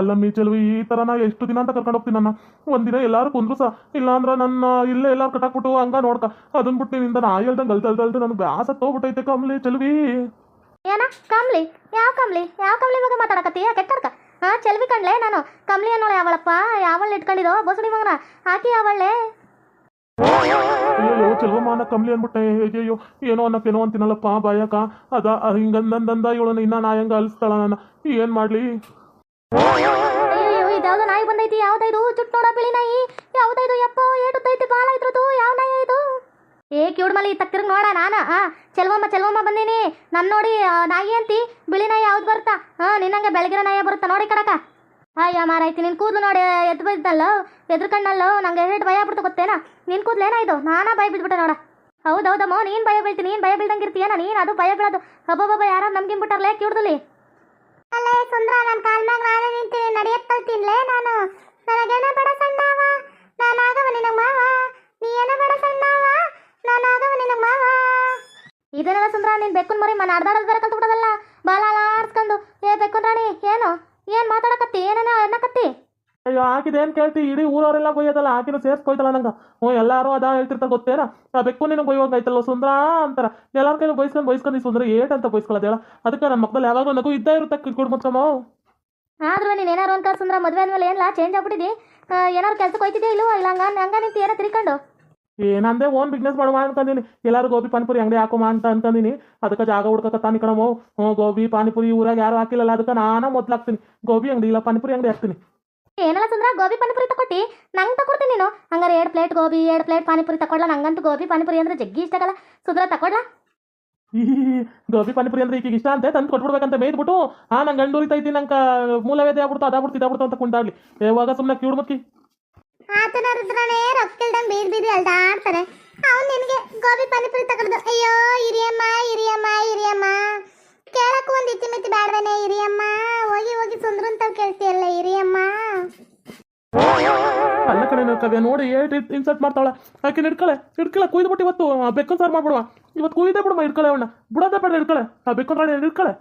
ಅಲ್ಲಮ್ಮಿ ಮೀಚಲ್ವಿ ಈ ಥರ ನಾ ಎಷ್ಟು ದಿನ ಅಂತ ಕರ್ಕೊಂಡು ಹೋಗ್ತೀನಿ ನನ್ನ. ಒಂದಿನ ಎಲ್ಲಾರು ಕುಂದ್ರು ಸಹ ಇಲ್ಲಾಂದ್ರೆ ನನ್ನ ಇಲ್ಲೇ ಎಲ್ಲಾರು ಕಟ್ಟಾಕ್ಬಿಟ್ಟು ಹಂಗ ನೋಡ್ಕ. ಅದನ್ನ ಬಿಟ್ಟು ನಿಂದ ನಾ ಹೇಳ್ದಂಗೆ ಅಲ್ದ ಅಲ್ದ ಅಲ್ದ ನನಗೆ ಬ್ಯಾಸ ಹೋಗ್ಬಿಟ್ಟೈತೆ ಕಮ್ಲಿ ಚೆಲುವಿ. ಏನ? ಕಮ್ಲಿ? ಯಾವ ಕಮ್ಲಿ? ಯಾವ ಕಮ್ಲಿ ಬಗ್ಗೆ ಮಾತಾಡಕತ್ತೀಯ ಕೆಟ್ಟಡ್ಕ ಹಾ ಚೆಲ್ವಿ ಕಣ್ಲೆ ನಾನು. ಕಮ್ಲಿ ಅನ್ನೋಳ ಯಾವಳಪ್ಪ? ಯಾವಳ ಇಟ್ಕೊಂಡಿರೋ ಬಸುಡಿ ಮಗನ? ಆಕಿ ಯಾವಳ್ಳೆ? ಅಯ್ಯೋ ಚೆಲುವಮ್ಮ ಕಮ್ಲಿ ಅನ್ಬಿಟ್ಟೆ. ಅಯ್ಯೋ ಏನೋ ಅನ್ನಕ್ಕೇನೋ ಅಂತೀನಲ್ಲಪ್ಪ ಬಾಯಕ. ಅದ ಹಿಂಗಂದಂದ ಇವಳನ್ನ ಇನ್ನ ನಾ ಹೆಂಗ ಅಲ್ಸ್ತಾಳ ನಾನು? ಏನ್ ಮಾಡ್ಲಿ? ಇದ್ಯಾವ್ದೋ ನಾಯಿ ಬಂದೈತಿ ಯಾವ್ದೈದು ಚುಟ್ ನೋಡ ಬಿಳಿ ನಾಯಿ. ಯಾವ್ದೈದು ಯಪ್ಪ, ಏಟುತ್ತೈತಿ ಬಾಲ ಇದ್ರದು ಯಾವ ನಾಯಿ ಇದು? ಏ ಕಿವುಡ್ಮಲಿ ತಕ್ತಿರ್ಗ್ ನೋಡ ನಾನ. ಆ, ಚೆಲ್ವಮ್ಮ ಚೆಲ್ವಮ್ಮ ಬಂದೀನಿ. ನನ್ ನೋಡಿ ನಾಯಿ ಅಂತಿ. ಬಿಳಿ ನಾಯಿ ಯಾವ್ದು ಬರ್ತಾ? ಹಾ ನಿನ್ನಂಗೆ ಬೆಳಗಿನ ನಾಯಿ ಬರುತ್ತಾ? ನೋಡಿ ಕಡಕ ಅಯ್ಯ ಮಾರಾಯ್ತಿ ನಿನ್ ಕೂದಲು ನೋಡಿ, ಎದ್ದು ಬಿದ್ದಲ್ಲೋ? ಎದ್ರ ಕಣ್ಣಲ್ಲೋ? ನಂಗೆ ಹೇಳಿ, ಭಯ ಬಿಡ್ತು ಗೊತ್ತೇನ? ನಿನ್ ಕೂದಲು ಏನಾಯ್ತು ನಾನಾ ಭಯ ಬಿದ್ಬಿಟ್ಟೆ ನೋಡ. ಹೌದೌದಮ್ಮ ನೀನ್ ಭಯ ಬೀಳ್ತೀನಿ ನೀನ್ ಭಯ ಬೀಳ್ದಂಗಿರ್ತೀಯ ನೀನ್ ಅದು ಭಯ ಬೀಳೋದು. ಹಬ್ಬಬ್ಬ ಯಾರು ನಮ್ಗಿಂಬಿಟ್ಟಾರ್ಲೇ ಕಿವುಡ್ದಲ್ಲಿ ಅಲ್ಲೇ ಸುಂದ್ರ ನನ್ನ ಕಾಲ್ ನೀನ್ ಬೆಕ್ಕನ್ ಮರಿ ಮನ ಅರ್ಧಾಡೋದು ಬೇರೆ ಕಲ್ತು ಬಿಡೋದಲ್ಲ ಬಾಲ ಆಡ್ಸ್ಕೊಂಡು ಏ ಬೆಕ್ಕನ್ ರಾಣಿ ಏನು? ಏನ್ ಮಾತಾಡಕತ್ತಿ? ಏನೇನ ಅನ್ನಕತ್ತಿ? ಅಯ್ಯೋ ಆಕಿದೇನ್ ಕೇಳ್ತಿ? ಇಡೀ ಊರವರೆಲ್ಲ ಬೈಯೋದಲ್ಲ ಆಕಿನ ಸೇರ್ಸ್ಕೊಯ್ತಲ್ಲ ನಂಗ. ಹ್ಞೂ ಎಲ್ಲಾರು ಅದ ಹೇಳ್ತಿರ್ತಾರೆ ಗೊತ್ತೇನ? ಆ ಬೆಕ್ಕು ನಿನಗೆ ಬೈಯೋಂಗೈತಲ್ಲ ಸುಂದ್ರ ಅಂತಾರ. ಎಲ್ಲಾರ ಕೈಲಿ ಬೈಸ್ಕೊಂಡು ಬೈಸ್ಕೊಂಡು ಈ ಸುಂದ್ರ ಏಟ್ ಅಂತ ಬೈಸ್ಕೊಳ್ಳೋದು ಹೇಳ. ಅದಕ್ಕೆ ನನ್ನ ಮಕ್ಕಳು ಯಾವಾಗಲೂ ನಗು ಇದ್ದೇ ಇರುತ್ತೆ ಕಿಡ್ಕೊಡ್ ಮತ್ಕಮ್ಮ ಆದ್ರೂ ನೀನ್ ಏನಾರು ಅನ್ಕ ಸುಂದ್ರ ಮದ್ವೆ ಆದ್ಮೇಲೆ ಏನಿಲ್ಲ ಚೇಂಜ್ ಆಗ್ಬಿಟ್ಟಿದಿ? ಆ, ಏನಾರು ಕೆಲ್ಸಕ್ಕೆ ಹೋಯ್ತಿದ್ಯಾ ಇಲ್ವೋ ಇಲ್ಲ ಹಂಗ ಹಂಗ ನಿಂತು ಏನೋ ತಿರ್ಕೊಂಡು ಏನಂದೆ ಓನ್ ಬಿಸ್ನೆಸ್ ಮಾಡುವ ಅನ್ಕೊಂದಿನಿ ಎಲ್ಲಾರು ಗೋಬಿ ಪಾನಿಪುರಿ ಅಂಗಡಿ ಹಾಕೋಮ ಅಂತ ಅನ್ಕೊಂದಿನಿ ಅದಕ್ಕೆ ಜಾಗ ಹುಡ್ಕಕತ್ತಾನಿ ಕಣಮೋ ಹ್ಞೂ ಗೋಬಿ ಪಾನಿಪುರಿ ಊರಾಗ ಯಾರು ಹಾಕಿಲ್ಲಲ್ಲ ಅದಕ್ಕೆ ನಾನ ಮೊದ್ಲು ಹಾಕ್ತೀನಿ ಗೋಬಿ ಅಂಗಡಿ ಇಲ್ಲ ಪಾನಿಪುರಿ ಅಂಗಡಿ ಹಾಕ್ತೀನಿ ಏನಲ್ಲ ಸುಂದ್ರ ಗೋಬಿ ಪಾನಿಪುರಿ ತಕೊಟ್ಟಿ ನಂಗೆ ತಕೊಡ್ತೀನಿ ನೀನು ಹಂಗಾರೆ ಎರಡು ಪ್ಲೇಟ್ ಗೋಬಿ ಎರಡು ಪ್ಲೇಟ್ ಪಾನಿಪುರಿ ತಕೊಡ್ಲ ನಂಗಂತೂ ಗೋಬಿ ಪಾನಿಪುರಿ ಅಂದ್ರೆ ಜಗ್ಗಿ ಇಷ್ಟ ಆಗಲ್ಲ ಸುಂದ್ರ ತಕೊಡ್ಲಾ ಈ ಗೋಬಿ ಪಾನಿಪುರಿ ಅಂದ್ರೆ ಈಗ ಇಷ್ಟ ಅಂತ ತಂದು ಕೊಟ್ಬಿಡ್ಬೇಕಂತ ಮೇಯ್ದ್ಬಿಟ್ಟು ಆ ನಂಗೆ ಗಂಡು ಉರಿತೈತಿ ನಂಗೆ ಮೂಲವೇದೆ ಆಗ್ಬಿಡ್ತು ಅದಾಗ್ಬಿಡ್ತು ಇದಾಗ್ಬಿಡ್ತು ಅಂತ ಕುಂಟಾಡ್ಲಿ ಯಾವಾಗ ಸುಮ್ಮನೆ ಕ್ಯೂಡ್ ಮಕ್ಕಿ ಆತನ ರುದ್ರನೇ ರೊಕ್ಕಿಲ್ದಂಗ್ ಬೀದ್ ಬೀದಿ ಅಲ್ದಾಡ್ತಾರೆ. ಅವ್ನು ನಿನಗೆ ಗೋಬಿ ಪಾನಿಪುರಿ ತಗೊಂಡು ಅಯ್ಯೋ ಹಿರಿಯಮ್ಮ ಹಿರಿಯಮ್ಮ ಹಿರಿಯಮ್ಮ. ಕೇಳಕ್ಕೂ ಒಂದು ಮಿಚ್ಚಿ ಬೇಡವೇನೆ ಹಿರಿಯಮ್ಮ. ಹೋಗಿ ಹೋಗಿ ಸುಂದ್ರ ಅಂತ ಕೇಳ್ತೀಯಲ್ಲ ಹಿರಿಯಮ್ಮ. ಅಲ್ಲ ಕಡೆ ಕವ್ಯ ನೋಡಿ ಏಟ್ ಇನ್ಸರ್ಟ್ ಮಾಡ್ತಾಳೆ ಆಕೆ ಹಿಡ್ಕಳೆ ಹಿಡ್ಕಳೆ ಕುಯ್ದ್ಬಿಟ್ಟು ಇವತ್ತು ಬೆಕ್ಕನ್ ಸಾರು ಮಾಡ್ಬಿಡುವ. ಇವತ್ತು ಕುಯ್ದೇ ಬಿಡುವ ಹಿಡ್ಕಳೆ ಅವನ್ನ ಬಿಡೋದೇ ಬೇಡ ಹಿಡ್ಕಳೆ ಆ ಬೆಕ್ಕನ್ ರಾಣಿ ಹಿಡ್ಕಳೆ.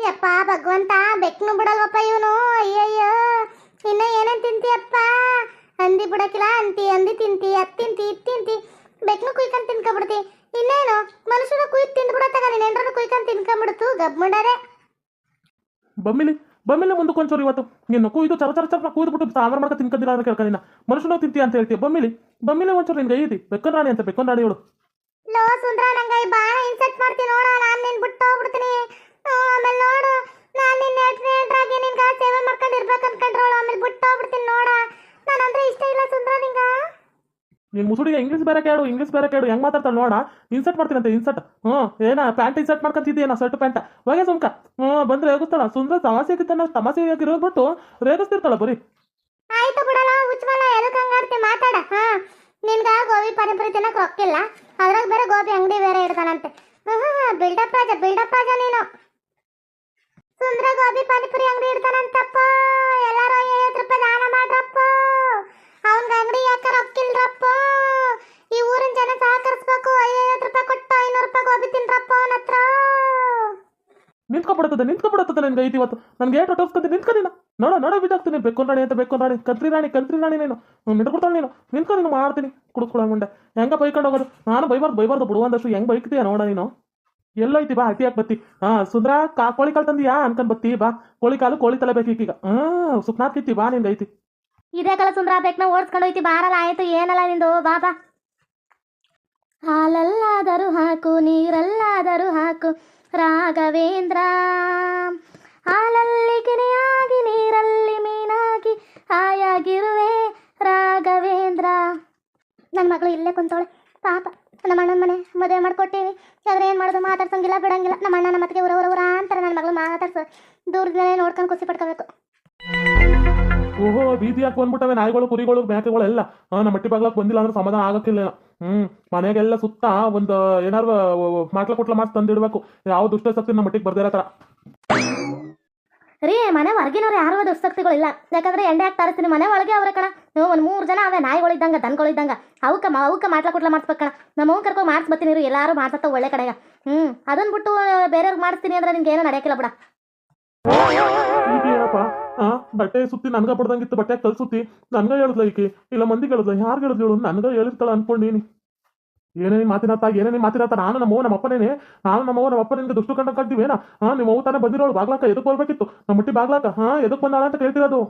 ಯಪ್ಪ ಭಗವಂತ ಬೆಕ್ಕನು ಬಿಡಲ್ವಪ್ಪ ಇವನು ಅಯ್ಯಯ್ಯೋ ಇನ್ನ ಏನೇನ್ ತಿಂತೀಯಪ್ಪ ಅಂದಿ ಅಂತಿ ಅಂದಿ ತಿಂತಿ ಅದ್ ತಿಂತಿ ಇದ್ ತಿಂತಿ. ಬೆಕ್ನು ಕುಯ್ಕೊಂಡ್ ತಿನ್ಕೊಂಡ್ಬಿಡ್ತಿ ಇನ್ನೇನು? ಮನುಷ್ಯನ ಕುಯ್ದು ತಿಂದ್ಬಿಡತ್ತಾಗ ನೀನ್ ಏನ್ರ ಕುಯ್ಕೊಂಡ್ ತಿನ್ಕೊಂಬಿಡ್ತು ಗಬ್ಬಿಡರೆ ಬಮ್ಮಿಲಿ ಬಮ್ಮಿಲಿ ಮುಂದಕ್ಕೆ ಒಂಚೂರು ಇವತ್ತು. ನೀನು ಕುಯ್ದು ಚರ ಚರ ಚರ ಕುಯ್ದ್ಬಿಟ್ಟು ಸಾಂಬಾರು ಮಾಡ್ಕೊಂಡು ತಿನ್ಕೊಂಡಿಲ್ಲ ಅಂತ ಕೇಳ್ಕೊಂಡಿನ ಮನುಷ್ಯನ ತಿಂತೀಯ ಅಂತ ಹೇಳ್ತೀಯ ಬಮ್ಮಿಲಿ? ಬಮ್ಮಿಲಿ ಒಂಚೂರು ನಿನ್ಗೆ ಐತಿ ಬೆಕ್ಕನ್ ರಾಣಿ ಅಂತ ಬೆಕ್ಕನ್ ರಾಣಿ ಇವಳು. ಲೋ ಸುಂದ್ರ ನಂಗೆ ಬಾಳ ಬಾಣ ಇನ್ಸರ್ಟ್ ಮಾಡ್ತೀನಿ ನೋಡ ನಾನು ನಿನ್ ಬಿಟ್ಟು ಹೋಗ್ಬಿಡ್ತೀನಿ. ಆಮೇಲೆ ನೋಡು. ನಾನು ನಿನ್ನ ಹೇಳ್ತೀನಿ ಹೇಳ್ರಾಗಿ ನಿನ್ಗೆ ಸೇವೆ ಮಾಡ್ಕೊಂಡು ಇರ್ಬೇಕು ಅನ್ಕೊಂಡ್ರೋಳು ಆಮೇಲೆ ಬಿಟ್ಟು ಹೋಗ್ಬಿಡ್ತೀನಿ ನೋಡ. ನಾನಂದ್ರೆ ಇಷ್ಟ ಇಲ್ಲ ಸುಂದ್ರ ನಿಂಗ? ನಿನ್ ಮುಸುಡಿಗೆ ಇಂಗ್ಲಿಷ್ ಬೇರೆ ಕೇಳು ಇಂಗ್ಲೀಷ್ ಬೇರೆ ಕೇಳು. ಹೆಂಗ್ ಮಾತಾಡ್ತಾಳ ನೋಡ. ಇನ್ಸರ್ಟ್ ಮಾಡ್ತೀನಂತೆ ಇನ್ಸರ್ಟ್ ಹ್ಞೂ ಏನ ಪ್ಯಾಂಟ್ ಇನ್ಸರ್ಟ್ ನಾ ಶರ್ಟ್ ಪ್ಯಾಂಟ್ ಹೋಗೆ ಸುಮ್ಕ. ಹ್ಞೂ ಬಂದ್ರೆ ರೇಗಿಸ್ತಾಳ. ಸುಂದ್ರ ತಮಾಸೆ ಆಗಿದ್ದಾನ ತಮಾಸೆ ಆಗಿರೋದ್ಬಿಟ್ಟು ರೇಗಿಸ್ತಿರ್ತಾಳ ಬರಿ. ಆಯ್ತು ಬಿಡಲ್ಲ ಉಚ್ಚವಲ್ಲ ಎದಕ್ಕೆ ಹಂಗಾಡ್ತಿ ಮಾತಾಡ. ಹಾ ನಿನ್ಗ ಗೋಬಿ ಪಾನಿಪುರಿ ತಿನ್ನಕ್ ರೊಕ್ಕಿಲ್ಲ. ಅದ್ರಾಗ ಬೇರೆ ಗೋಬಿ ಅಂಗಡಿ ಬೇರೆ ಇಡ್ತಾನಂತೆ. ನಿಂತ್ಕೊಬಿಡುತ್ತದೆ ನಿಂತ್ಕೊಬಿಡುತ್ತದೆ ನನ್ಗೆ ಐತಿ ಇವತ್ತು. ನನಗೆ ಏಟ್ ಹೊಟ್ಟೋಸ್ಕೊಂತೀನಿ ನಿಂತ್ಕೊಂಡಿನ ನೋಡ ನೋಡ ಬಿದ್ದಾಗ್ತೀನಿ ಬೇಕು ರಾಣಿ ಅಂತ ಬೆಕ್ಕೊಂಡ್ ರಾಣಿ. ಕಂತ್ರಿ ರಾಣಿ ಕಂತ್ರಿ ರಾಣಿ ನೀನು. ನಿಂತ್ಕೊಡ್ತಾಳೆ ನೀನು. ನಿಂತ್ಕೊ ನೀನು ಮಾಡ್ತೀನಿ ಕುಡಿಸ್ಕೊಳ ಮುಂಡೆ ಹೆಂಗ ಬೈಕೊಂಡು ಹೋಗೋದು? ನಾನು ಬೈಬಾರ್ದು ಬೈಬಾರ್ದು, ಬಿಡುವಂದಷ್ಟು ಹೆಂಗ್ ಬೈಕ್ತೀಯ ನೋಡ ನೀನು. ಎಲ್ಲೈತಿ, ಬಾ, ಅತಿಯಾಗಿ ಬತ್ತಿ. ಹಾ, ಸುಂದ್ರ, ಕಾ, ಕೋಳಿ ಕಾಲು ತಂದಿಯಾ? ಅನ್ಕೊಂಡ್ ಬತ್ತಿ, ಬಾ. ಕೋಳಿ ಕಾಲು, ಕೋಳಿ ತಲೆ ಬೇಕೀಗ ಈಗ ಸುಪ್ನಾಥ್ ಕಿತ್ತಿ, ಬಾ ನಿಂದ ಐತಿ. ಇದೇ ಕಲ ಸುಂದ್ರ, ಬೇಕನ ಓಡಿಸ್ಕೊಂಡು ಹೋಯ್ತಿ. ಬಾರಲ್ಲ, ಆಯ್ತು, ಏನಲ್ಲ ನಿಂದು? ಬಾ ಬಾ. ಹಾಲಲ್ಲಾದರೂ ಹಾಕು, ನೀರಲ್ಲಾದರೂ ಹಾಕು. ರಾಘವೇಂದ್ರ. ಹಾಲಲ್ಲಿ ಗಿಣಿಯಾಗಿ, ನೀರಲ್ಲಿ ಮೀನಾಗಿ ಹಾಯಾಗಿರುವೆ ರಾಘವೇಂದ್ರ. ನನ್ನ ಮಗಳು ಇಲ್ಲೇ ಕುಂತವಳೆ. ಪಾಪ, ನಮ್ಮ ಅಣ್ಣನ ಮನೆ ಮದುವೆ ಮಾಡ್ಕೊಟ್ಟೇವಿ. ಆದ್ರೆ ಏನು ಮಾಡೋದು? ಮಾತಾಡ್ಸಂಗಿಲ್ಲ, ಬಿಡಂಗಿಲ್ಲ. ನಮ್ಮ ಅಣ್ಣನ ಮತ್ತೆ ಊರ ಊರ ಉರ ಅಂತಾರೆ. ನನ್ನ ಮಗಳು ಮಾತಾಡ್ಸೋ. ದೂರದಲ್ಲೇ ನೋಡ್ಕೊಂಡು ಖುಷಿ ಪಡ್ಕೋಬೇಕು. ಓಹೋ ಬೀದಿ ಹಾಕಿ ಬಂದ್ಬಿಟ್ಟವೆ ನಾಯಿಗಳು, ಕುರಿಗಳು, ಮೇಕೆಗಳು ಎಲ್ಲ. ನಮ್ಮ ಮಟ್ಟಿ ಬಾಗ್ಲಕ್ಕೆ ಬಂದಿಲ್ಲ ಅಂದ್ರೆ ಸಮಾಧಾನ ಆಗಕ್ಕಿಲ್ಲ. ಹ್ಮ್ ಮನೆಗೆಲ್ಲ ಸುತ್ತ ಒಂದು ಏನಾರು ಮಾಟ್ಲ ಕೊಟ್ಲ ಮಾಡಿ ತಂದಿಡ್ಬೇಕು. ಯಾವ ದುಷ್ಟ ಶಕ್ತಿ ನಮ್ಮ ಮಟ್ಟಿಗೆ ಬರ್ದಿರೋ ತರ. ರೀ ಮನೆ ಹೊರಗಿನವ್ರು ಯಾರು ದುಸ್ತಕ್ತಿಗಳಿಲ್ಲ ಯಾಕಂದ್ರೆ ಎಂಡೆ ಹಾಕ್ತಾ ಇರ್ತೀನಿ ಮನೆ ಒಳಗೆ ಅವ್ರ ಕಣ. ಒಂದು ಮೂರು ಜನ ಅವೇ ನಾಯಿಗಳಿದ್ದಂಗ ದನಗಳಿದ್ದಂಗ. ಅವಕ್ಕ ಅವಕ್ಕ ಮಾಡ್ಲಾ ಕುಟ್ಲ ಮಾಡ್ಸ್ಬೇಕು ಕಣ. ನಮ್ಮ ಅವ್ನ ಕರ್ಕೊಂಡು ಮಾಡಿಸ್ಬತ್ತೀನಿ ರೀ. ಎಲ್ಲಾರು ಮಾಡ್ಸತ್ತ ಒಳ್ಳೆ ಕಡೆಗ. ಹ್ಮ್ ಅದನ್ ಬಿಟ್ಟು ಬೇರೆಯವ್ರಿಗೆ ಮಾಡಿಸ್ತೀನಿ ಅಂದ್ರೆ ನಿಮ್ಗೆ ಏನೋ ನಡೆಯಕ್ಕಿಲ್ಲ ಬಿಡ ಆ, ಬಟ್ಟೆ ಸುತ್ತಿ ನನ್ಗ ಬಡ್ದಂಗಿತ್ತು, ಬಟ್ಟೆ ಕಲ್ ಸುತ್ತಿ ನನ್ಗ ಹೇಳಿದ್ಲ ಈಕಿ? ಇಲ್ಲ ಮಂದಿ ಹೇಳಿದ್ಲ, ಯಾರು ಹೇಳಿದ್ಲು ನನ್ಗ ಹೇಳಿರ್ತಾಳ ಅನ್ಕೊಂಡೀನಿ. ಏನೇನಿ ಮಾತಿನತ್ತ ಏನೇನಿ ಮಾತಿನತ್ತ ನಾನು ನಮ್ಮವ್ ನಮ್ಮ ಅಪ್ಪನೇನೆ ನಾನು ನಮ್ಮವ್ವ ನಮ್ಮ ಅಪ್ಪ ನಿನ್ಗೆ ದುಷ್ಟು ಕಂಡ ಕಟ್ಟಿವೇನ ಹಾ, ನಿಮ್ಮ ಅವ್ವ ತಾನೇ ಬಂದಿರೋಳು, ಬಾಗ್ಲಾಕ, ಎದಕ್ ಬರ್ಬೇಕಿತ್ತು ನಮ್ಮ ಮುಟ್ಟಿ ಬಾಗ್ಲಾಕ, ಹಾ, ಎದಕ್ ಬಂದಾಳ ಅಂತ ಕೇಳ್ತಿರೋದು?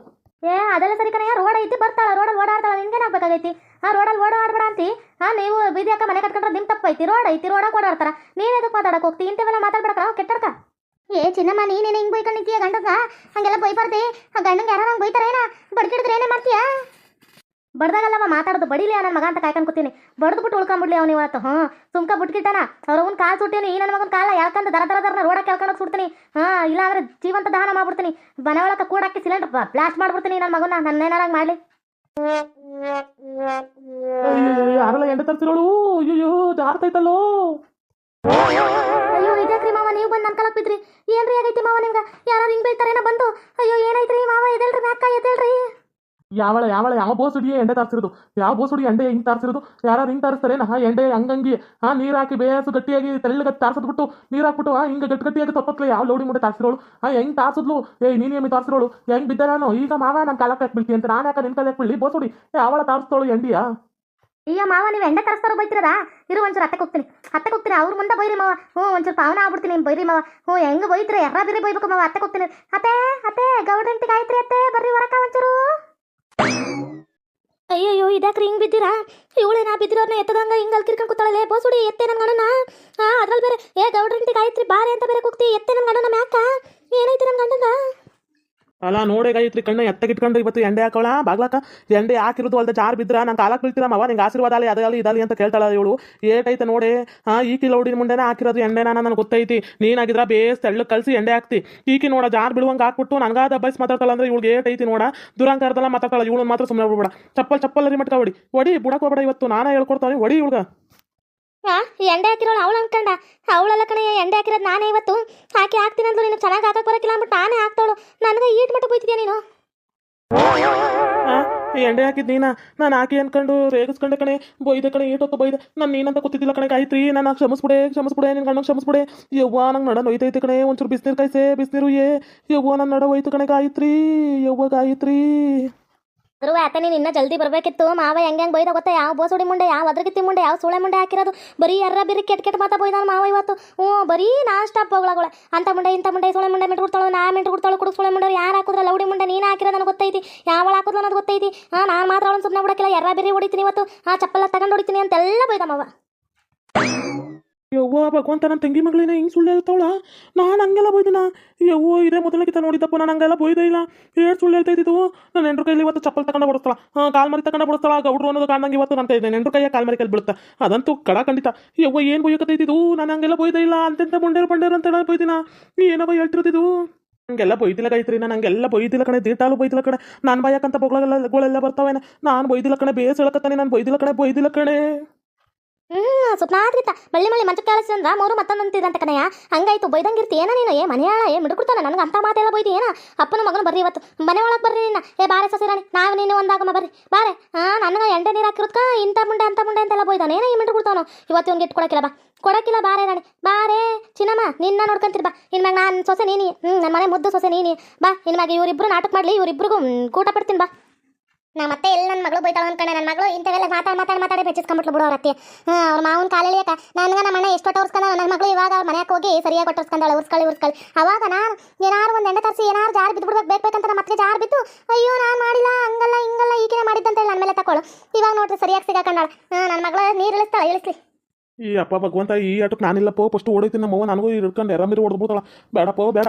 ಏ, ಅದೆಲ್ಲ ಸರಿ ಕಣಯ್ಯ, ರೋಡ್ ಐತಿ ಬರ್ತಾಳ ರೋಡಲ್ಲಿ ಓಡಾಡ್ತಾಳ ನಿನ್ಗೆ ಆಗ್ಬೇಕಾಗೈತಿ? ಆ ರೋಡಲ್ಲಿ ಓಡಾಡ್ಬೇಡ ಅಂತಿ? ಹಾ, ನೀವು ಬೀದಿ ಅಕ್ಕ ಮನೆ ಕಟ್ಕೊಂಡ್ರೆ ನಿಮ್ ತಪ್ಪೈತಿ ರೋಡ್ ಐತಿ ರೋಡ ಓಡಾಡ್ತಾರ. ನೀನ್ ಎದಕ್ ಮಾತಾಡಕ್ ಹೋಗ್ತಿ? ಇಂಥವೆಲ್ಲ ಮಾತಾಡ್ಬೇಡ ಕೆಟ್ಟಡ್ಕ ಏ, ಚಿನ್ನಮ್ಮ ನೀನೇನು ಹಿಂಗೆ ಬೈಕೊಂಡಿದ್ದೀಯ ಗಂಡಗ? ಹಂಗೆಲ್ಲ ಬೈಬಾರ್ದೆ. ಆ ಗಂಡಂಗೆ ಯಾರು ಹಂಗೆ ಬೈತಾರೇನ ಬಡ್ಕಿಡಿದ್ರೆ ಏನೇ ಮಾಡ್ತೀಯಾ? ಬಡ್ದಾಗಲ್ಲವ ಮಾತಾಡೋದು. ಬಡಿಲಿ ನನ್ನ ಮಗ ಅಂತ ಕಾಯ್ಕೊಂಡು ಕೂತೀನಿ. ಬಡ್ದು ಬಿಟ್ಟು ಉಳ್ಕೊಂಬಿಡ್ಲಿ ಅವ್ನು ಇವತ್ತು ಹ್ಞೂ. ಸುಮ್ಕ ಬಿಟ್ಕಿಟ್ಟಾನ. ಅವ್ರ ಕಾಲ ಸುಟ್ಟೀನಿ. ಈ ನನ್ನ ಮಗನ ಕಾಲ ಯಾಕಂದ್ರೆ ದರ ದರ ದರ ರೋಡಕ್ಕೆ ಕೇಳ್ಕೊಂಡು ಸುಡ್ತೀನಿ. ಹಾಂ, ಇಲ್ಲ ಅಂದ್ರೆ ಜೀವಂತ ದಹನ ಮಾಡ್ಬಿಡ್ತೀನಿ. ಮನೆ ಒಳಗೆ ಕೂಡಾಕಿ ಸಿಲಿಂಡರ್ ಬ್ಲಾಸ್ಟ್ ಮಾಡ್ಬಿಡ್ತೀನಿ ನನ್ನ ಮಗನ ನನ್ನ ಏನಾರಂಗೆ ಮಾಡಲಿ? ಯಾರೆಲ್ಲ ಎಂಡ ತರ್ಸಿರೋಳು? ಅಯ್ಯೋ ಜಾರ್ತೈತಲ್ಲೋ ಬಂದು ನನ್ನ ಕಲಕ್ ಬಿದ್ರಿ. ಏನ್ರಿ ಆಗೈತಿ ಮಾವ ನಿಮ್ಗೆ? ಯಾರು ಹಿಂಗೆ ಬೈತಾರೇನ ಬಂದು. ಅಯ್ಯೋ, ಏನಾಯ್ತ್ರಿ ಮಾವ? ಎದೇಳ್ರಿ ಮ್ಯಾಕ ಎದೇಳ್ರಿ ಯಾವಳ ಯಾವಳ, ಯಾವ ಬೋಸುಡಿಯ ಎಂಡೆ ತಾರ್ಸಿರೋದು? ಯಾವ ಬೋಸುಡಿ ಎಂಡೆ ಹಿಂಗ್ ತರ್ಸಿರೋದು? ಯಾರು ಹಿಂಗ್ ತಾರಿಸ್ತಾರೆ ನಾ ಎಂಡೆ ಹಂಗಂಗಿ. ಹಾ, ನೀರ್ ಹಾಕಿ ಬೇಸು ಗಟ್ಟಿಯಾಗಿ ತೆಳ್ಳಗ ತಾರ್ಸದ್ಬಿಟ್ಟು ನೀರ್ ಹಾಕ್ಬಿಟ್ಟು ಆ ಹಿಂಗ ಗಟ್ಟಿ ಗಟ್ಟಿಯಾಗಿ ತೊಪ್ಪತ್ಲೆ ಯಾವ ಲೋಡಿ ಮುಂದೆ ತಾರ್ಸಿರೋಳು? ಹಾ, ಹೆಂಗ್ ತಾರ್ಸದ್ಲು? ಏ, ನೀನ್ ಎಮ್ಮಿ ತಾರ್ಸಿರೋಳು? ಹೆಂಗ್ ಬಿದ್ದ ನಾನು ಈಗ ಮಾವ ನನ್ನ ಕಾಲಕ್ಕೆ ಹಾಕ್ಬಿಡ್ತೀನಿ ಅಂತ ನಾನು ಯಾಕೆ ನಿನ್ ಕಾಲಕ್ಕೆ ಬಿಡ್ಲಿ ಬೋಸುಡಿ ಯಾವಳ ತಾರ್ಸ್ತೋಳು ಎಂಡಿಯಾ ಅಯ್ಯೋ ಮಾವ, ನೀವು ಎಂಡೆ ತರಿಸ್ತಾರೋ ಬೈತಿರದ? ಇರು ಒಂಚೂರು ಹತ್ತಕ್ಕೆ ಹೋಗ್ತೀನಿ. ಹತ್ತಕ್ಕೆ ಹೋಗ್ತೀನಿ. ಅವ್ರ ಮುಂದೆ ಬೈರಿ ಮಾವ. ಹ್ಞೂ, ಒಂಚೂರು ಪಾವನ ಆಗ್ಬಿಡ್ತೀನಿ ಬೈರಿ ಮಾವ. ಹ್ಞೂ, ಹೆಂಗೆ ಬೈತ್ರಿ? ಎರ್ರ ಬೇರೆ ಬೈಬೇಕು ಮಾವ? ಹತ್ತಕ್ಕೆ ಹೋಗ್ತೀನಿ. ಅತ್ತೆ ಅತ್ತೆ ಗೌಡ್ರಂಟಿಗೆ ಆಯ್ತ್ರಿ ಅತ್ತೆ? ಬರ್ರಿ ಹೊರಕ ಒಂಚೂರು. ಅಯ್ಯಯ್ಯೋ, ಇದ್ಯಾಕ್ರಿ ಹಿಂಗೆ ಬಿದ್ದೀರಾ? ಇವಳೇನಾ ಬಿದ್ದಿರೋರ್ನ ಎತ್ತದಂಗ ಹಿಂಗೆ ಅಲ್ಲಿ ಕಿರ್ಕೊಂಡು ಕೂತಾಳೆ ಬೋಸುಡಿ, ಎತ್ತೆ ನನ್ನ ಗಣನ ಹಾಂ ಅದ್ರಲ್ಲಿ ಬೇರೆ. ಏ ಗೌಡ್ರಂಟಿಗೆ ಆಯ್ತ್ರಿ, ಬಾರಿ ಅಂತ ಬೇರೆ ಕೂಗ್ತಿ. ಎತ್ತೆ ನನ್ನ ಗಣನ ಮ್ಯಾಕ? ಅಲ್ಲ, ನೋಡೇ ಗಾಯತ್ರಿ ಕಣ್ಣ ಎತ್ತಗಿಟ್ಕೊಂಡು ಇವತ್ತು ಎಂಡೆ ಹಾಕೋಳ ಬಾಗ್ಲಾಕ ಎಂಡೆ ಹಾಕಿರೋದು ಅಲ್ದ ಜಾರ್ ಬಿದ್ರ ನಾನು ಕಾಲಕ್ಕೆ ಬೀಳ್ತೀರ ಮಾವ ನಿಂಗೆ ಆಶೀರ್ವಾದ ಅಲ್ಲಿ ಅದಾಗಲಿ ಇದಾಲಿ ಅಂತ ಕೇಳ್ತಾಳ ಇವಳು. ಏಟೈತೆ ನೋಡಿ ಹಾ ಈಕಿ ಲೌಡಿನ ಮುಂದೆನೇ ಹಾಕಿರೋದು ಎಂಡೆನ ನನಗೆ ಗೊತ್ತೈತಿ. ನೀನಾಗಿದ್ರ ಬೇಸ್ ತೆಳ್ಳು ಕಲಸಿ ಎಂಡೆ ಹಾಕ್ತಿ. ಈಕಿ ನೋಡ ಜಾರ್ ಬಿಡುವಂಗೆ ಹಾಕ್ಬಿಟ್ಟು ನನಗಾದ ಬೈಸ್ ಮಾತಾಡ್ತಾಳ ಅಂದ್ರೆ ಇವಳಿಗೆ ಏಟೈತಿ ನೋಡ. ದುರಂಕಾರದಲ್ಲ ಮಾತಾಡ್ತಾಳ ಇವಳು ಮಾತ್ರ ಸುಮ್ಮನೆ ಹೋಗ್ಬಿಡ ಚಪ್ಪಲ್ ಚಪ್ಪಲ್ ಅರಿ ಮಟ್ಕ ಹೊಡಿ. ಹೊಡಿ, ಬುಡಕ್ ಹೋಗ್ಬೇಡ ಇವತ್ತು, ನಾನೇ ಹೇಳ್ಕೊಡ್ತಾನೆ, ಹೊಡಿ ಇವಳ್ಗ. ಹಾ ಎಂಡೆ ಹಾಕಿರೋಳು ಅವಳು ಅನ್ಕಂಡ. ಅವಳಲ್ಲ ಕಣೆ ಎಂಡೆ ಹಾಕಿರೋದು ನಾನೇ ಇವತ್ತು. ಹಾಕಿ ಹಾಕ್ತೀನಿ ಅಂದ್ಲು ನೀನು ಚೆನ್ನಾಗಿ ಹಾಕಕ್ಕೆ ಬರೋಕಿಲ್ಲ ಅಂದ್ಬಿಟ್ಟು ನಾನೇ ಹಾಕ್ತಾಳು ನನಗೆ ಈಟ್ ಮಟ್ಟ ಬೈತಿದ್ಯಾ ನೀನು? ಆ, ಎಂಡೆ ಹಾಕಿದ್ ನೀನಾ? ನಾನು ಹಾಕಿ ಅನ್ಕೊಂಡು ರೇಗಿಸ್ಕೊಂಡೆ ಕಣೆ. ಬೈದೆ ಕಣೆ ಏಟೊತ್ತು ಬೈದೆ. ನಾನು ನೀನಂತ ಗೊತ್ತಿದ್ದಿಲ್ಲ ಕಣೆ ಗಾಯತ್ರಿ. ನಾನು ಕ್ಷಮಿಸ್ಬಿಡೆ ಕ್ಷಮಿಸ್ಬಿಡೆ ನಿನ್ನ ಗಂಡ ಕ್ಷಮಿಸ್ಬಿಡೆ. ಯವ್ವ ನಂಗೆ ನಡ ನೋಯ್ತೈತೆ ಕಣೆ. ಒಂಚೂರು ಬಿಸಿನೀರು ಕಾಯ್ಸೆ ಬಿಸಿನೀರು ಏ. ಯವ್ವ ನನ್ನ ನಡ ಹೋಯ್ತು ಕಣೆ ಗಾಯತ್ರಿ. ಯವ್ವ ಗಾಯತ್ರಿ. ಅದ್ರ ಆತ, ನೀನು ಇನ್ನೂ ಜಲ್ದಿ ಬರಬೇಕಿತ್ತು. ಮಾವ ಹೆಂಗೆ ಹೆಂಗೆ ಬೈದ ಗೊತ್ತಾ? ಯಾವ ಬೋಸುಡಿ ಮುಂಡೆ, ಯಾವ ಅದ್ರಗಿತ್ತಿ ಮುಂಡೆ, ಯಾವ ಸೋಳೆ ಮುಂಡೆ ಹಾಕಿರೋದು? ಬರೀ ಎರ್ರ ಬಿರಿ ಕೆಟ್ಟ ಕೆಟ್ಟ ಮಾತಾ ಬೈದಾನ ಮಾವ ಇವತ್ತು? ಹ್ಞೂ, ಬರೀ ನಾನ್ ಸ್ಟಾಪ್ ಹೋಗ್ಲಾಗಳ ಅಂತ ಮುಂಡೆ ಇಂತ ಮುಂಡೆ, ಸೂಳೆ ಮುಂಡೆ ಮಿಟ್ಟು ಕೊಡ್ತಾಳು ನಾ ಮಿಟ್ಟು ಕೊಡ್ತಾಳು ಕುಡುಕ್ ಸೂಳೆ ಮುಂಡೆ ಯಾರು ಹಾಕಿದ್ರ? ಲೌಡಿ ಮುಂಡೆ ನೀನು ಹಾಕಿರೋದು ನನಗೆ ಗೊತ್ತೈತಿ. ಯಾವಳ ಹಾಕಿದ್ರು ಅನ್ನೋದು ಗೊತ್ತೈತಿ. ಹಾಂ, ನಾನು ಮಾತ್ರ ಅವಳನ್ನ ಸುಮ್ಮನೆ ಬಿಡಕ್ಕಿಲ್ಲ. ಎರ್ರ ಬಿರಿ ಹೊಡಿತೀನಿ ಇವತ್ತು? ಆ ಚಪ್ಪಲ್ಲ ತಗೊಂಡು ಹೊಡಿತೀನಿ ಅಂತೆಲ್ಲ ಬೈದ ಮಾವ. ಯವ್ವ ಭಗವಂತ ನನ್ನ ತಂಗಿ ಮಗಳಿನ ಹಿಂಗೆ ಸುಳ್ಳು ಹೇಳ್ತಾವಳ? ನಾನು ಹಂಗೆಲ್ಲ ಬೈದಿನ. ಯವ್ವ, ಇದೇ ಮೊದಲನೇ ಕಿತ ನೋಡಿದ್ದಪ್ಪ, ನಾನು ಹಂಗೆಲ್ಲ ಬೈದೇ ಇಲ್ಲ. ಏನು ಸುಳ್ಳು ಹೇಳ್ತಾ ಇದ್ದಿದ್ದು? ನನ್ನ ಹೆಂಡ್ರ ಕೈಲಿ ಇವತ್ತು ಚಪ್ಪಲ್ ತಗೊಂಡು ಬಿಡಿಸ್ತಾಳ. ಹಾಂ, ಕಾಲ್ ಮರಿ ತಗೊಂಡು ಬಿಡಿಸ್ತಾಳ. ಗೌಡ್ರು ಅನ್ನೋದು ಕಾಣ್ದಂಗೆ ಇವತ್ತು ನನ್ನ ಕೈ ಹೆಂಡ್ರ ಕೈಯ ಕಾಲ್ ಮರಿ ಕೈಲಿ ಬಿಡುತ್ತಾ ಅದಂತೂ ಕಡ ಖಂಡಿತ. ಯವ್ವ, ಏನು ಬೈಯಕತ್ತೈತಿದ್ದು ನಾನು ಹಂಗೆಲ್ಲ ಬೈದೇ ಇಲ್ಲ. ಅಂತೆಂತ ಮುಂಡೇರು ಬಂಡೇರು ಅಂತ ಹೇಳಿ ಬೈದಿನ. ಏನವ ಹೇಳ್ತಿರ್ತಿದ್ದು ಹಂಗೆಲ್ಲ ಬೈದಿಲ್ಲ ಗೈತ್ರಿ ನಾನು ಹಂಗೆಲ್ಲ ಬೈದಿಲ್ಲ ಕಣೆ. ದೀಟಾಲು ಬೈದಿಲ್ಲ ಕಡೆ ನಾನು ಬಾಯಕ್ಕಂತ ಬೊಗಳೆಲ್ಲ ಗೋಳೆಲ್ಲ ನಾನು ಬೈದಿಲ್ಲ ಕಣೆ. ಬೇಸ್ ಹೇಳಕತ್ತಾನೆ ನಾನು ಬೈದಿಲ್ಲ ಕಣೆ. ಬೈದಿಲ್ಲ ಕಣೆ. ಹ್ಮ್ ಸ್ವಪ್ನ ಬಳ್ಳಿ ಮಳ್ಳಿ ಮಂಚ ಕೇಳಿಸಿದ್ರ ಮೂರು ಮತ್ತೊಂದು ಮತ್ತೊಂದಂತಿದಂತ ಕಣಯ್ಯ. ಹಂಗಾಯ್ತು, ಬೈದಂಗಿರ್ತಿ ಏನ ನೀನು ಏ, ಮನೆಯಾಳ, ಏ ಮಿಡ್ಕೊಡ್ತಾನೆ ನನಗೆ ಅಂತ ಮಾತೆಲ್ಲ ಬೈದಿ, ಏನ? ಅಪ್ಪನ ಮಗನ ಬರ್ರಿ ಇವತ್ತು. ಮನೆ ಒಳಗೆ ಬರ್ರಿ ನಿನ್ನ. ಏ, ಬಾರೆ ಸಸಿರಾಣಿ, ನಾವು ನೀನು ಒಂದಾಗಮ್ಮ ಬರ್ರಿ. ಬಾರೆ ಹಾ ನನಗೆ ಎಂಡೆ ನೀರು ಹಾಕಿರೋದ್ಕ ಇಂಥ ಮುಂಡೆ, ಅಂತ ಮುಂಡೆ ಅಂತೆಲ್ಲ ಬೈದಾನ. ಏನ ಈ ಮಿಡ್ಕೊಡ್ತಾನೋ ಇವತ್ತು ಇವ್ನಿಗೆ ಇಟ್ಟು ಕೊಡಕ್ಕಿಲ್ಲ ಬಾ. ಕೊಡಕಿಲ್ಲ ಬಾರೆ ರಾಣಿ. ಬಾರೆ, ಚಿನ್ನಮ್ಮ, ನಿನ್ನ ನೋಡ್ಕೊಂತೀರಿ, ಬಾ. ಇನ್ಮ್ಯಾಗ ನಾನು ಸೊಸೆ ನೀನಿ. ಹ್ಞೂ ನನ್ನ ಮನೆ ಮುದ್ದು ಸೊಸೆ ನೀನಿ. ಬಾ ಇನ್ಮ್ಯಾಗ ಇವರಿಬ್ರು ನಾಟಕ ಮಾಡಲಿ, ಇವರಿಬ್ರಿಗೂ ಕೂಟ ಪಡ್ತೀನಿ ಬಾ. ನಾ ಮತ್ತೆ ಎಲ್ಲ ನನ್ನ ಮಗಳು ಬೈತಾಳ ಅನ್ಕೊಂಡೆ. ನನ್ನ ಮಗಳು ಇಂಥವೆಲ್ಲ ಮಾತಾಡಿ ಮಾತಾಡಿ ಮಾತಾಡಿ ಬೆಚ್ಚಿಸ್ಕೊಂಬಿಟ್ಲು ಬಿಡೋ ಅತ್ತೆ ಹಾಂ ಅವ್ರ ಮಾವನ ಕಾಲಲ್ಲಿ ಯಾಕ ನನಗೆ ನಮ್ಮ ಅಣ್ಣ ಎಷ್ಟು ಒಟ್ಟು ನನ್ನ ಮಗಳು ಇವಾಗ ಅವ್ರ ಮನೆಗೆ ಹೋಗಿ ಸರಿಯಾಗಿ ಒಟ್ಟರ್ಸ್ಕೊಂಡಾಳೆ ಉರ್ಸ್ಕೊಳ್ಳಿ ಉರ್ಸ್ಕೊಳ್ಳಿ. ಅವಾಗ ನಾನು ಏನಾರು ಒಂದು ಎಂಡ ತರಿಸಿ, ಏನಾರು ಜಾರು ಬಿದ್ದು ಬಿಡ್ಬೇಕು ಬೇಕಂತ ನಮ್ಮ ಮತ್ತೆ ಜಾರ್ ಬಿತ್ತು ಅಯ್ಯೋ, ನಾನು ಮಾಡಿಲ್ಲ, ಹಂಗಲ್ಲ, ಹಿಂಗಲ್ಲ, ಈಗಿನ ಮಾಡಿದ್ದಂತೇಳಿ ನನ್ನ ಮೇಲೆ ತಕೊಳ್ಳು ಇವಾಗ ನೋಡ್ರಿ ಸರಿಯಾಗಿ ಸಿಗಾಕೊಂಡಾಳ. ನನ್ನ ಮಗಳು ನೀರು ಇಳಿಸ್ತಾಳ, ಇಳಿಸ್ಲಿ. ಈ ಅಪ್ಪ ಭಗವಂತ, ಈ ಆಟಕ್ಕೆ ನಾನಿಲ್ಲಪ್ಪ. ಫಸ್ಟ್ ಓಡೈತೀನಿ ನಮ್ಮವ್ವ ನನಗೂ ಇಡ್ಕೊಂಡು ಎರಾಮಿರಿ ಹೊಡೆದ್ಬಿಡ್ತಾಳ ಬೇಡಪ್ಪ, ಬೇಡ.